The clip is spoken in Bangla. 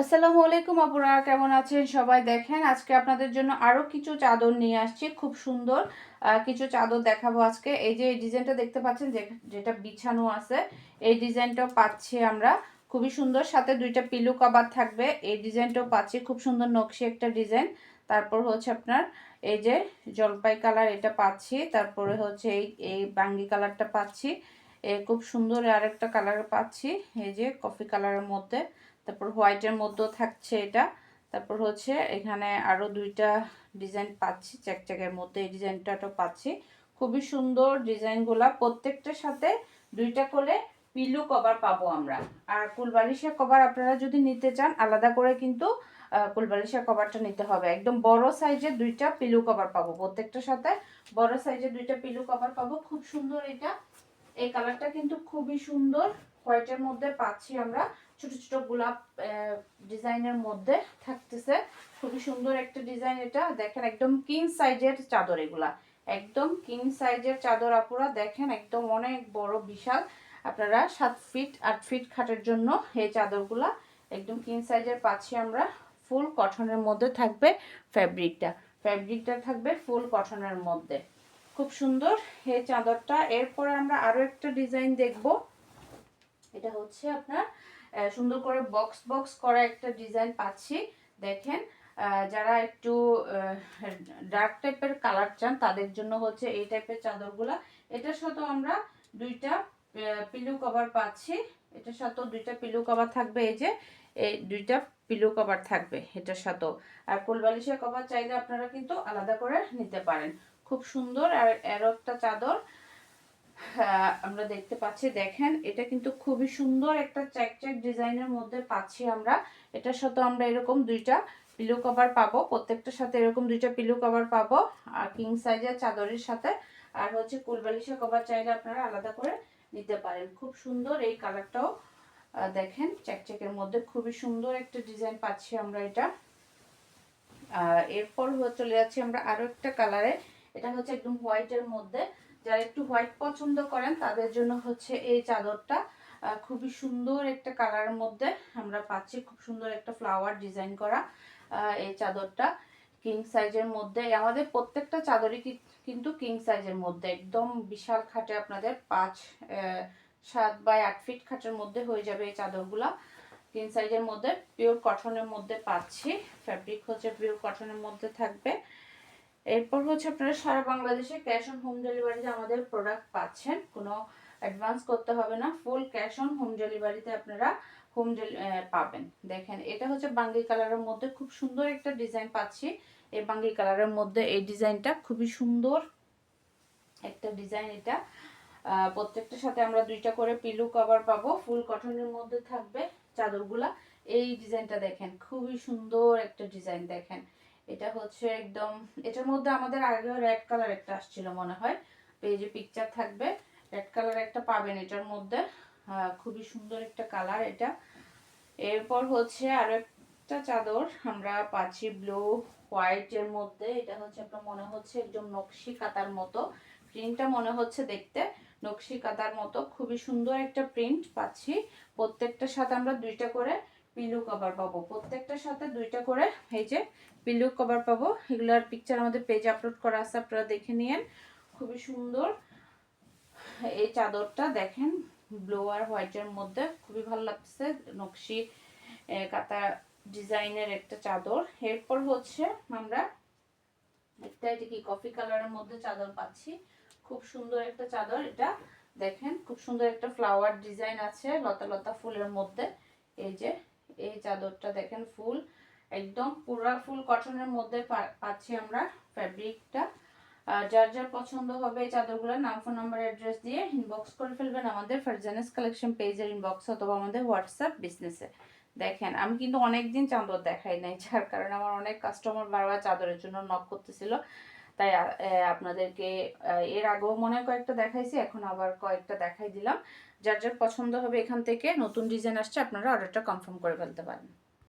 আসসালামু আলাইকুম, আপুরা। কেমন আছেন? সবাই দেখেন, আজকে আপনাদের জন্য আরও কিছু চাদর নিয়ে আসছি, খুব সুন্দর কিছু চাদর দেখাবো আজকে। এই যে এই ডিজাইনটা দেখতে পাচ্ছেন যেটা বিছানো আছে, এই ডিজাইনটাও পাচ্ছি আমরা। খুবই সুন্দর, সাথে দুইটা পিলু কভার থাকবে, এই ডিজাইনটাও পাচ্ছি। খুব সুন্দর নকশি একটা ডিজাইন। তারপর হচ্ছে আপনার, এই যে জলপাই কালার এটা পাচ্ছি, তারপরে হচ্ছে এই এই বাঙ্গি কালারটা পাচ্ছি। খুব সুন্দর আরেকটা কালার পাচ্ছি, এই যে কফি কালারের মধ্যে। তারপর হোয়াইটের মধ্যেও থাকছে এটা। তারপর হচ্ছে এখানে আরও দুইটা ডিজাইন পাচ্ছি চেকচেকের মধ্যে এই ডিজাইনটাও পাচ্ছি। খুবই সুন্দর ডিজাইনগুলা। প্রত্যেকটার সাথে দুইটা করে পিলু কভার পাবো আমরা। আর কুলবালিশের কভার আপনারা যদি নিতে চান আলাদা করে কিন্তু আহ, কুলবালিশের কভারটা নিতে হবে। একদম বড় সাইজের দুইটা পিলু কভার পাবো। প্রত্যেকটার সাথে বড় সাইজের দুইটা পিলু কভার পাবো। খুব সুন্দর এটা। এই কালারটা কিন্তু খুবই সুন্দর। হোয়াইটের মধ্যে পাচ্ছি আমরা ছোট ছোট গোলাপ ডিজাইনের মধ্যে থাকতেছে। খুবই সুন্দর একটা ডিজাইন এটা। দেখেন, একদম কিং সাইজের চাদর এগুলা। একদম কিং সাইজের চাদর আপুরা দেখেন, একদম অনেক বড়, বিশাল। আপনারা সাত ফিট আট ফিট খাটের জন্য এই চাদরগুলা একদম কিং সাইজের পাচ্ছি আমরা। ফুল কটনের মধ্যে থাকবে ফ্যাব্রিকটা ফ্যাব্রিকটা থাকবে ফুল কটনের মধ্যে। খুব সুন্দর এই চাদরটা। এরপরে আমরা আরও একটা ডিজাইন দেখব। এটা হচ্ছে আপনার সুন্দর করে বক্স বক্স করা একটা ডিজাইন পাচ্ছি। দেখেন যারা একটু ডার্ক টাইপের কালার চান, তাদের জন্য হচ্ছে এই টাইপের চাদরগুলা। এটার সাথেও আমরা দুইটা পিলু কভার পাচ্ছি। এটার সাথেও দুইটা পিলু কভার থাকবে, এই যে, এই দুইটা পিলু কভার থাকবে এটার সাথেও। আর কোলবালিশের কভার চাইলে আপনারা কিন্তু আলাদা করে নিতে পারেন। খুব সুন্দর আর এর একটা চাদর। আমরা দেখতে পাচ্ছি, দেখেন, এটা কিন্তু খুবই সুন্দর একটা চেক চেক ডিজাইনের মধ্যে পাচ্ছি আমরা। এটার সাথে আমরা এরকম দুইটা পিলো কভার পাবো, প্রত্যেকটার সাথে এরকম দুইটা পিলো কভার পাবো, আর কিং সাইজের চাদরের সাথে। আর হচ্ছে কুলবালিশের কভার চাইলে আপনারা আলাদা করে নিতে পারেন। খুব সুন্দর এই কালারটাও দেখেন চেকচেকের মধ্যে খুবই সুন্দর একটা ডিজাইন পাচ্ছি আমরা এটা। এরপর হয়ে চলে যাচ্ছি আমরা আরও একটা কালারে এটা হচ্ছে একদম হোয়াইটের মধ্যে। যারা একটু হোয়াইট পছন্দ করেন, তাদের জন্য হচ্ছে এই চাদরটা খুবই সুন্দর একটা কালারের মধ্যে আমরা পাচ্ছি। খুব সুন্দর একটা ফ্লাওয়ার ডিজাইন করা এই চাদরটা কিং সাইজের মধ্যে। আমাদের প্রত্যেকটা চাদরই কিন্তু কিং সাইজের মধ্যে। একদম বিশাল খাটে আপনাদের পাঁচ সাত বাই আট ফিট খাটের মধ্যে হয়ে যাবে এই চাদরগুলা। কিং সাইজের মধ্যে পিওর কটনের মধ্যে পাচ্ছি। ফ্যাব্রিক হচ্ছে পিওর কটনের মধ্যে থাকবে। এরপর হচ্ছে আপনারা সারা বাংলাদেশে ক্যাশ অন হোম ডেলিভারিতে আমাদের প্রোডাক্ট পাচ্ছেন। কোনো অ্যাডভান্স করতে হবে না। ফুল ক্যাশ অন হোম ডেলিভারিতে আপনারা হোম পাবেন। দেখেন, এটা হচ্ছে বাঙ্গি কালারের মধ্যে খুব সুন্দর একটা ডিজাইন পাচ্ছি। এই বাঙ্গি কালারের মধ্যে এই ডিজাইনটা খুবই সুন্দর একটা ডিজাইন এটা। প্রত্যেকটার সাথে আমরা দুইটা করে পিলু কভার পাবো। ফুল কটনের মধ্যে থাকবে চাদরগুলা। এই ডিজাইনটা দেখেন, খুবই সুন্দর একটা ডিজাইন দেখেন। এটা হচ্ছে একদম, এটার মধ্যে আমাদের আগে রেড কালার একটা আসছিল মনে হয়। পেজে পিকচার থাকবে রেড কালার একটা পাবেন এটার মধ্যে। খুবই সুন্দর একটা কালার এটা। এরপর হচ্ছে আরও একটা চাদর, আমরা পাচ্ছি ব্লু হোয়াইট এর মধ্যে। এটা হচ্ছে আপনার মনে হচ্ছে একদম নকশি কাতার মতো। প্রিন্টটা মনে হচ্ছে দেখতে, নকশি কাতার মতো। খুবই সুন্দর একটা প্রিন্ট পাচ্ছি। প্রত্যেকটার সাথে আমরা দুইটা করে পিলু কভার পাবো। প্রত্যেকটার সাথে দুইটা করে এই যে পিলু কভার পাবো। এগুলার পিকচার আমাদের পেজে আপলোড করা আছে, আপনারা দেখে নিয়েন। খুবই সুন্দর। এই চাদরটা দেখেন ব্লু আর হোয়াইটের মধ্যে। খুবই ভালো লাগছে নকশি কাতা ডিজাইনের একটা চাদর। এরপর হচ্ছে আমরা একটা এটা কি কফি কালারের মধ্যে চাদর পাচ্ছি। খুব সুন্দর একটা চাদর এটা। দেখেন, খুব সুন্দর একটা ফ্লাওয়ার ডিজাইন আছে লতা লতা ফুলের মধ্যে। এই যে এই চাদরটা দেখেন ফুল, একদম পুরা ফুল কটনের মধ্যে পাচ্ছি আমরা ফ্যাব্রিকটা। যার যার পছন্দ হবে এই চাদরগুলোর নাম, ফোন নাম্বার, অ্যাড্রেস দিয়ে ইনবক্স করে ফেলবেন আমাদের ফারজানাস কালেকশন পেজের ইনবক্স অথবা আমাদের হোয়াটসঅ্যাপ বিজনেসে দেখেন, আমি কিন্তু অনেকদিন চাদর দেখাই নাই, যার কারণে আমার অনেক কাস্টমার বারবার চাদরের জন্য নক করতেছিল। তাই আপনাদেরকে এর আগেও মনে কয়েকটা দেখাইছি, এখন আবার কয়েকটা দেখাই দিলাম। যার যার পছন্দ হবে এখান থেকে, নতুন ডিজাইন আসছে, আপনারা অর্ডারটা কনফার্ম করে ফেলতে পারেন।